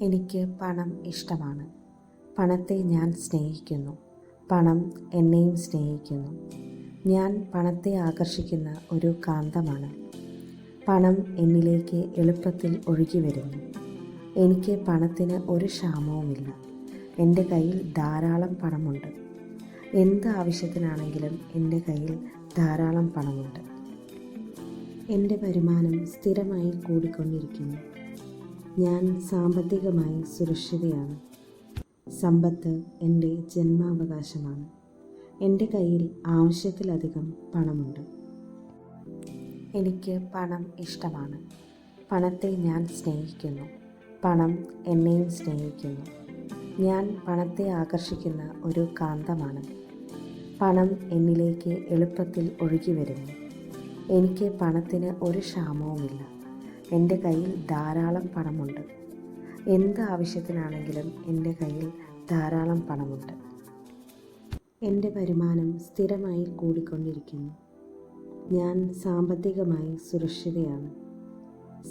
എനിക്ക് പണം ഇഷ്ടമാണ്. പണത്തെ ഞാൻ സ്നേഹിക്കുന്നു. പണം എന്നെയും സ്നേഹിക്കുന്നു. ഞാൻ പണത്തെ ആകർഷിക്കുന്ന ഒരു കാന്തമാണ്. പണം എന്നിലേക്ക് എളുപ്പത്തിൽ ഒഴുകി വരുന്നു. എനിക്ക് പണത്തിന് ഒരു ക്ഷാമവുമില്ല. എന്റെ കയ്യിൽ ധാരാളം പണമുണ്ട്. എന്ത് ആവശ്യത്തിനാണെങ്കിലും എന്റെ കയ്യിൽ ധാരാളം പണമുണ്ട്. എന്റെ വരുമാനം സ്ഥിരമായി കൂടിക്കൊണ്ടിരിക്കുന്നു. ഞാൻ സാമ്പത്തികമായി സുരക്ഷിതയാണ്. സമ്പത്ത് എന്റെ ജന്മാവകാശമാണ്. എന്റെ കയ്യിൽ ആവശ്യത്തിലധികം പണമുണ്ട്. എനിക്ക് പണം ഇഷ്ടമാണ്. പണത്തെ ഞാൻ സ്നേഹിക്കുന്നു. പണം എന്നെയും സ്നേഹിക്കുന്നു. ഞാൻ പണത്തെ ആകർഷിക്കുന്ന ഒരു കാന്തമാണ്. പണം എന്നിലേക്ക് എളുപ്പത്തിൽ ഒഴുകി വരുന്നു. എനിക്ക് പണത്തിന് ഒരു ക്ഷാമവുമില്ല. എന്റെ കയ്യിൽ ധാരാളം പണമുണ്ട്. എന്ത് ആവശ്യത്തിനാണെങ്കിലും എന്റെ കയ്യിൽ ധാരാളം പണമുണ്ട്. എന്റെ വരുമാനം സ്ഥിരമായി കൂടിക്കൊണ്ടിരിക്കുന്നു. ഞാൻ സാമ്പത്തികമായി സുരക്ഷിതയാണ്.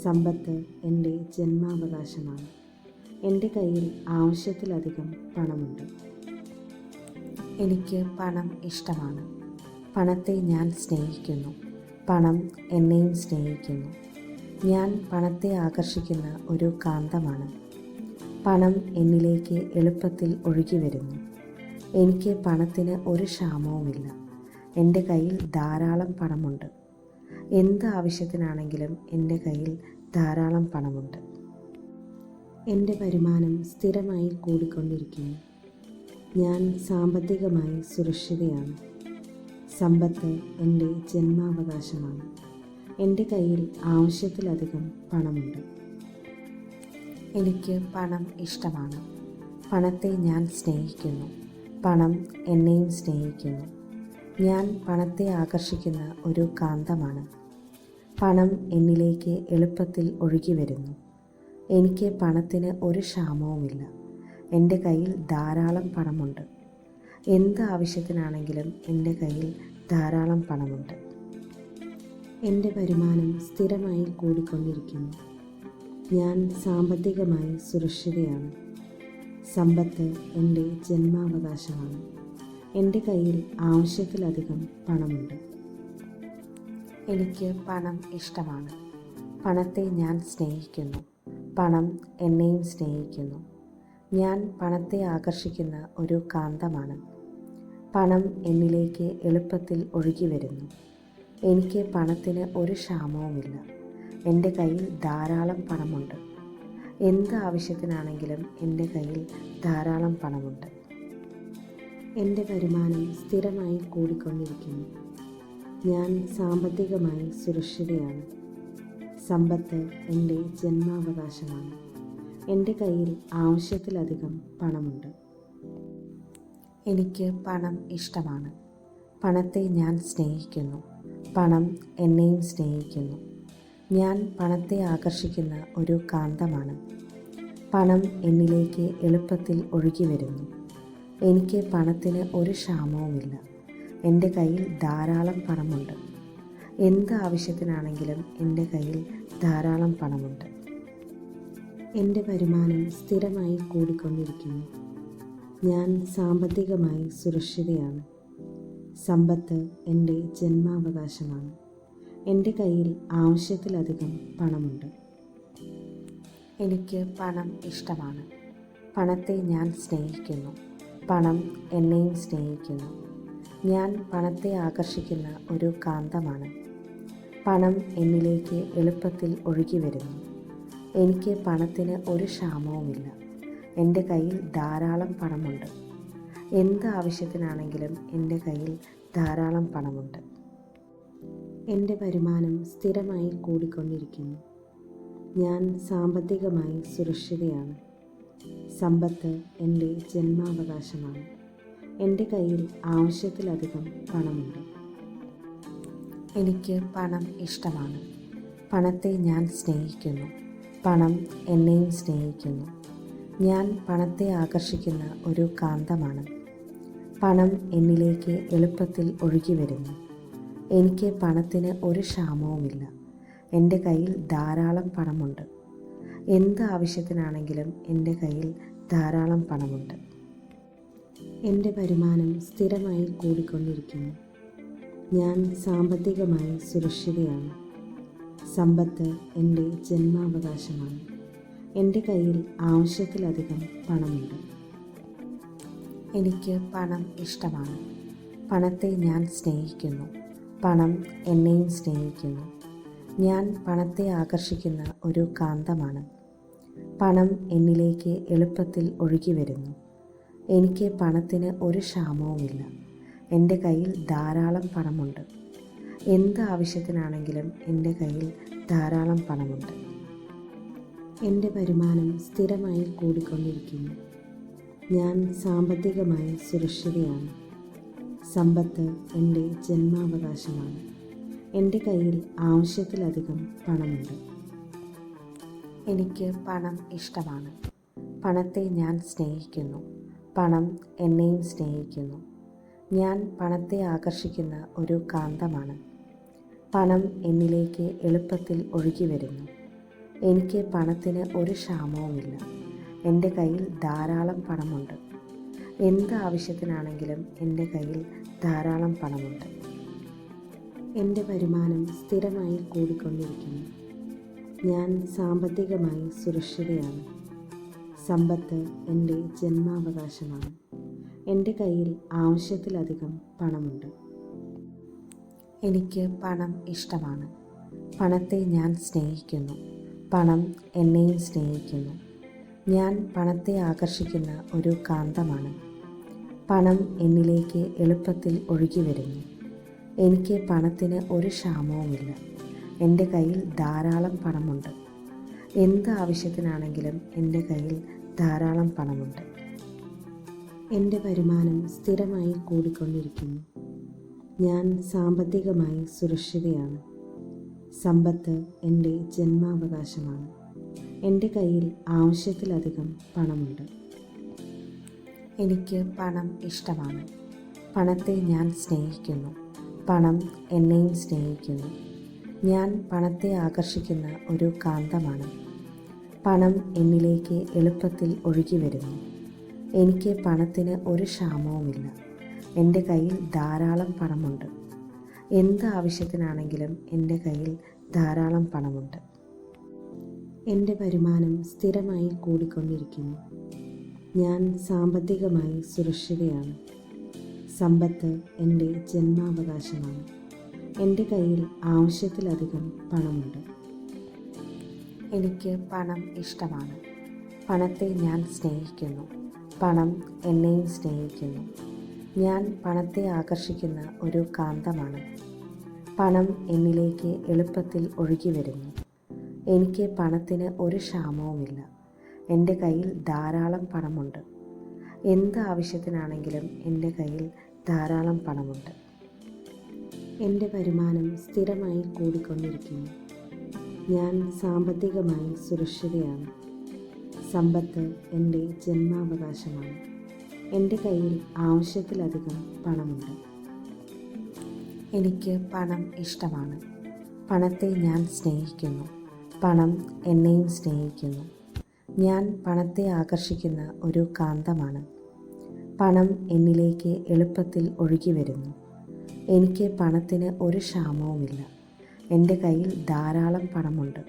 സമ്പത്ത് എന്റെ ജന്മാവകാശമാണ്. എന്റെ കയ്യിൽ ആവശ്യത്തിലധികം പണമുണ്ട്. എനിക്ക് പണം ഇഷ്ടമാണ്. പണത്തെ ഞാൻ സ്നേഹിക്കുന്നു. പണം എന്നെയും സ്നേഹിക്കുന്നു. ഞാൻ പണത്തെ ആകർഷിക്കുന്ന ഒരു കാന്തമാണ്. പണം എന്നിലേക്ക് എളുപ്പത്തിൽ ഒഴുകി വരുന്നു. എനിക്ക് പണത്തിന് ഒരു ക്ഷാമവുമില്ല. എന്റെ കയ്യിൽ ധാരാളം പണമുണ്ട്. എന്ത് ആവശ്യത്തിനാണെങ്കിലും എന്റെ കയ്യിൽ ധാരാളം പണമുണ്ട്. എന്റെ വരുമാനം സ്ഥിരമായി കൂടിക്കൊണ്ടിരിക്കുന്നു. ഞാൻ സാമ്പത്തികമായി സുരക്ഷിതയാണ്. സമ്പത്ത് എന്റെ ജന്മാവകാശമാണ്. എന്റെ കയ്യിൽ ആവശ്യത്തിലധികം പണമുണ്ട്. എനിക്ക് പണം ഇഷ്ടമാണ്. പണത്തെ ഞാൻ സ്നേഹിക്കുന്നു. പണം എന്നെയും സ്നേഹിക്കുന്നു. ഞാൻ പണത്തെ ആകർഷിക്കുന്ന ഒരു കാന്തമാണ്. പണം എന്നിലേക്ക് എളുപ്പത്തിൽ ഒഴുകി വരുന്നു. എനിക്ക് പണത്തിന് ഒരു ക്ഷാമവുമില്ല. എന്റെ കയ്യിൽ ധാരാളം പണമുണ്ട്. എന്ത് ആവശ്യത്തിനാണെങ്കിലും എന്റെ കയ്യിൽ ധാരാളം പണമുണ്ട്. എന്റെ വരുമാനം സ്ഥിരമായി കൂടിക്കൊണ്ടിരിക്കുന്നു. ഞാൻ സാമ്പത്തികമായി സുരക്ഷിതയാണ്. സമ്പത്ത് എന്റെ ജന്മാവകാശമാണ്. എന്റെ കയ്യിൽ ആവശ്യത്തിലധികം പണമുണ്ട്. എനിക്ക് പണം ഇഷ്ടമാണ്. പണത്തെ ഞാൻ സ്നേഹിക്കുന്നു. പണം എന്നെയും സ്നേഹിക്കുന്നു. ഞാൻ പണത്തെ ആകർഷിക്കുന്ന ഒരു കാന്തമാണ്. പണം എന്നിലേക്ക് എളുപ്പത്തിൽ ഒഴുകി വരുന്നു. എനിക്ക് പണത്തിന് ഒരു ക്ഷാമവുമില്ല. എന്റെ കയ്യിൽ ധാരാളം പണമുണ്ട്. എന്ത് ആവശ്യത്തിനാണെങ്കിലും എന്റെ കയ്യിൽ ധാരാളം പണമുണ്ട്. എന്റെ വരുമാനം സ്ഥിരമായി കൂടിക്കൊണ്ടിരിക്കുന്നു. ഞാൻ സാമ്പത്തികമായി സുരക്ഷിതയാണ്. സമ്പത്ത് എന്റെ ജന്മാവകാശമാണ്. എന്റെ കയ്യിൽ ആവശ്യത്തിലധികം പണമുണ്ട്. എനിക്ക് പണം ഇഷ്ടമാണ്. പണത്തെ ഞാൻ സ്നേഹിക്കുന്നു. പണം എന്നെയും സ്നേഹിക്കുന്നു. ഞാൻ പണത്തെ ആകർഷിക്കുന്ന ഒരു കാന്തമാണ്. പണം എന്നിലേക്ക് എളുപ്പത്തിൽ ഒഴുകി വരുന്നു. എനിക്ക് പണത്തിന് ഒരു ക്ഷാമവുമില്ല. എന്റെ കയ്യിൽ ധാരാളം പണമുണ്ട്. എന്ത് ആവശ്യത്തിനാണെങ്കിലും എന്റെ കയ്യിൽ ധാരാളം പണമുണ്ട്. എന്റെ വരുമാനം സ്ഥിരമായി കൂടിക്കൊണ്ടിരിക്കുന്നു. ഞാൻ സാമ്പത്തികമായി സുരക്ഷിതയാണ്. സമ്പത്ത് എന്റെ ജന്മാവകാശമാണ്. എന്റെ കയ്യിൽ ആവശ്യത്തിലധികം പണമുണ്ട്. എനിക്ക് പണം ഇഷ്ടമാണ്. പണത്തെ ഞാൻ സ്നേഹിക്കുന്നു. പണം എന്നെയും സ്നേഹിക്കുന്നു. ഞാൻ പണത്തെ ആകർഷിക്കുന്ന ഒരു കാന്തമാണ്. പണം എന്നിലേക്ക് എളുപ്പത്തിൽ ഒഴുകി വരുന്നു. എനിക്ക് പണത്തിന് ഒരു ക്ഷാമവുമില്ല. എന്റെ കയ്യിൽ ധാരാളം പണമുണ്ട്. എന്ത് ആവശ്യത്തിനാണെങ്കിലും എന്റെ കയ്യിൽ ധാരാളം പണമുണ്ട്. എന്റെ വരുമാനം സ്ഥിരമായി കൂടിക്കൊണ്ടിരിക്കുന്നു. ഞാൻ സാമ്പത്തികമായി സുരക്ഷിതയാണ്. സമ്പത്ത് എന്റെ ജന്മാവകാശമാണ്. എന്റെ കയ്യിൽ ആവശ്യത്തിലധികം പണമുണ്ട്. എനിക്ക് പണം ഇഷ്ടമാണ്. പണത്തെ ഞാൻ സ്നേഹിക്കുന്നു. പണം എന്നെയും സ്നേഹിക്കുന്നു. ഞാൻ പണത്തെ ആകർഷിക്കുന്ന ഒരു കാന്തമാണ്. പണം എന്നിലേക്ക് എളുപ്പത്തിൽ ഒഴുകി വരുന്നു. എനിക്ക് പണത്തിന് ഒരു ക്ഷാമവുമില്ല. എന്റെ കയ്യിൽ ധാരാളം പണമുണ്ട്. എന്ത് ആവശ്യത്തിനാണെങ്കിലും എന്റെ കയ്യിൽ ധാരാളം പണമുണ്ട്. എന്റെ വരുമാനം സ്ഥിരമായി കൂടിക്കൊണ്ടിരിക്കുന്നു. ഞാൻ സാമ്പത്തികമായി സുരക്ഷിതയാണ്. സമ്പത്ത് എന്റെ ജന്മാവകാശമാണ്. എന്റെ കയ്യിൽ ആവശ്യത്തിലധികം പണമുണ്ട്. എനിക്ക് പണം ഇഷ്ടമാണ്. പണത്തെ ഞാൻ സ്നേഹിക്കുന്നു. പണം എന്നെയും സ്നേഹിക്കുന്നു. ഞാൻ പണത്തെ ആകർഷിക്കുന്ന ഒരു കാന്തമാണ്. പണം എന്നിലേക്ക് എളുപ്പത്തിൽ ഒഴുകി വരുന്നു. എനിക്ക് പണത്തിന് ഒരു ക്ഷാമവുമില്ല. എന്റെ കയ്യിൽ ധാരാളം പണമുണ്ട്. എന്ത് ആവശ്യത്തിനാണെങ്കിലും എന്റെ കയ്യിൽ ധാരാളം പണമുണ്ട്. എന്റെ വരുമാനം സ്ഥിരമായി കൂടിക്കൊണ്ടിരിക്കുന്നു. ഞാൻ സാമ്പത്തികമായി സുരക്ഷിതയാണ്. സമ്പത്ത് എന്റെ ജന്മാവകാശമാണ്. എന്റെ കയ്യിൽ ആവശ്യത്തിലധികം പണമുണ്ട്. എനിക്ക് പണം ഇഷ്ടമാണ്. പണത്തെ ഞാൻ സ്നേഹിക്കുന്നു. പണം എന്നെയും സ്നേഹിക്കുന്നു. ഞാൻ പണത്തെ ആകർഷിക്കുന്ന ഒരു കാന്തമാണ്. പണം എന്നിലേക്ക് എളുപ്പത്തിൽ ഒഴുകി വരുന്നു. എനിക്ക് പണത്തിന് ഒരു ക്ഷാമവുമില്ല. എന്റെ കയ്യിൽ ധാരാളം പണമുണ്ട്. എന്ത് ആവശ്യത്തിനാണെങ്കിലും എന്റെ കയ്യിൽ ധാരാളം പണമുണ്ട്. എന്റെ വരുമാനം സ്ഥിരമായി കൂടിക്കൊണ്ടിരിക്കുന്നു. ഞാൻ സാമ്പത്തികമായി സുരക്ഷിതയാണ്. സമ്പത്ത് എന്റെ ജന്മാവകാശമാണ്. എന്റെ കയ്യിൽ ആവശ്യത്തിലധികം പണമുണ്ട്. എനിക്ക് പണം ഇഷ്ടമാണ്. പണത്തെ ഞാൻ സ്നേഹിക്കുന്നു. പണം എന്നെയും സ്നേഹിക്കുന്നു. ഞാൻ പണത്തെ ആകർഷിക്കുന്ന ഒരു കാന്തമാണ്. പണം എന്നിലേക്ക് എളുപ്പത്തിൽ ഒഴുകി വരുന്നു. എനിക്ക് പണത്തിന് ഒരു ക്ഷാമവുമില്ല. എന്റെ കയ്യിൽ ധാരാളം പണമുണ്ട്. എന്ത് ആവശ്യത്തിനാണെങ്കിലും എന്റെ കയ്യിൽ ധാരാളം പണമുണ്ട്. എന്റെ വരുമാനം സ്ഥിരമായി കൂടിക്കൊണ്ടിരിക്കുന്നു. ഞാൻ സാമ്പത്തികമായി സുരക്ഷിതയാണ്. സമ്പത്ത് എന്റെ ജന്മാവകാശമാണ്. എന്റെ കയ്യിൽ ആവശ്യത്തിലധികം പണമുണ്ട്. എനിക്ക് പണം ഇഷ്ടമാണ്. പണത്തെ ഞാൻ സ്നേഹിക്കുന്നു. പണം എന്നെയും സ്നേഹിക്കുന്നു. ഞാൻ പണത്തെ ആകർഷിക്കുന്ന ഒരു കാന്തമാണ്. പണം എന്നിലേക്ക് എളുപ്പത്തിൽ ഒഴുകി വരുന്നു. എനിക്ക് പണത്തിന് ഒരു ക്ഷാമവുമില്ല. എന്റെ കയ്യിൽ ധാരാളം പണമുണ്ട്. എന്ത് ആവശ്യത്തിനാണെങ്കിലും എന്റെ കയ്യിൽ ധാരാളം പണമുണ്ട്. എന്റെ വരുമാനം സ്ഥിരമായി കൂടിക്കൊണ്ടിരിക്കുന്നു. ഞാൻ സാമ്പത്തികമായി സുരക്ഷിതയാണ്. സമ്പത്ത് എന്റെ ജന്മാവകാശമാണ്. എന്റെ കയ്യിൽ ആവശ്യത്തിലധികം പണമുണ്ട്. എനിക്ക് പണം ഇഷ്ടമാണ്. പണത്തെ ഞാൻ സ്നേഹിക്കുന്നു. പണം എന്നെയും സ്നേഹിക്കുന്നു. ഞാൻ പണത്തെ ആകർഷിക്കുന്ന ഒരു കാന്തമാണ്. പണം എന്നിലേക്ക് എളുപ്പത്തിൽ ഒഴുകി വരുന്നു. എനിക്ക് പണത്തിന് ഒരു ക്ഷാമവുമില്ല. എന്റെ കയ്യിൽ ധാരാളം പണമുണ്ട്. എന്ത് ആവശ്യത്തിനാണെങ്കിലും എന്റെ കയ്യിൽ ധാരാളം പണമുണ്ട്. എന്റെ വരുമാനം സ്ഥിരമായി കൂടിക്കൊണ്ടിരിക്കുന്നു. ഞാൻ സാമ്പത്തികമായി സുരക്ഷിതയാണ്. സമ്പത്ത് എന്റെ ജന്മാവകാശമാണ്. എന്റെ കയ്യിൽ ആവശ്യത്തിലധികം പണമുണ്ട്. എനിക്ക് പണം ഇഷ്ടമാണ്. പണത്തെ ഞാൻ സ്നേഹിക്കുന്നു. പണം എന്നെയും സ്നേഹിക്കുന്നു. ഞാൻ പണത്തെ ആകർഷിക്കുന്ന ഒരു കാന്തമാണ്. പണം എന്നിലേക്ക് എളുപ്പത്തിൽ ഒഴുകി വരുന്നു. എനിക്ക് പണത്തിന് ഒരു ക്ഷാമവുമില്ല. എന്റെ കയ്യിൽ ധാരാളം പണമുണ്ട്.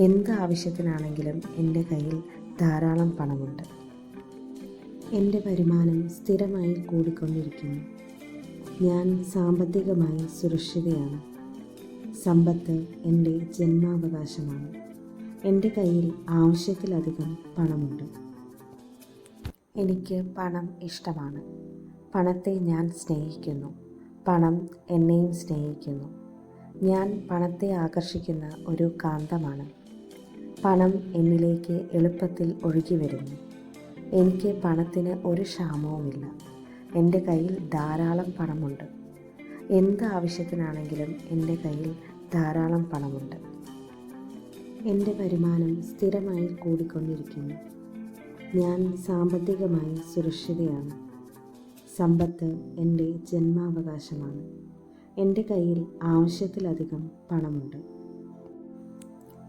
എന്ത് ആവശ്യത്തിനാണെങ്കിലും എന്റെ കയ്യിൽ ധാരാളം പണമുണ്ട്. എന്റെ വരുമാനം സ്ഥിരമായി കൂടിക്കൊണ്ടിരിക്കുന്നു. ഞാൻ സാമ്പത്തികമായി സുരക്ഷിതയാണ്. സമ്പത്ത് എന്റെ ജന്മാവകാശമാണ്. എന്റെ കയ്യിൽ ആവശ്യത്തിലധികം പണമുണ്ട്. എനിക്ക് പണം ഇഷ്ടമാണ്. പണത്തെ ഞാൻ സ്നേഹിക്കുന്നു. പണം എന്നെയും സ്നേഹിക്കുന്നു. ഞാൻ പണത്തെ ആകർഷിക്കുന്ന ഒരു കാന്തമാണ്. പണം എന്നിലേക്ക് എളുപ്പത്തിൽ ഒഴുകി വരുന്നു. എനിക്ക് പണത്തിന് ഒരു ക്ഷാമവുമില്ല. എന്റെ കയ്യിൽ ധാരാളം പണമുണ്ട്. എന്ത് ആവശ്യത്തിനാണെങ്കിലും എന്റെ കയ്യിൽ ധാരാളം പണമുണ്ട്. എന്റെ വരുമാനം സ്ഥിരമായി കൂടിക്കൊണ്ടിരിക്കുന്നു. ഞാൻ സാമ്പത്തികമായി സുരക്ഷിതയാണ്. സമ്പത്ത് എന്റെ ജന്മാവകാശമാണ്. എന്റെ കയ്യിൽ ആവശ്യത്തിലധികം പണമുണ്ട്.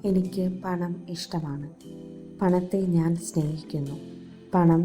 എനിക്ക് പണം ഇഷ്ടമാണ്. പണത്തെ ഞാൻ സ്നേഹിക്കുന്നു. പണം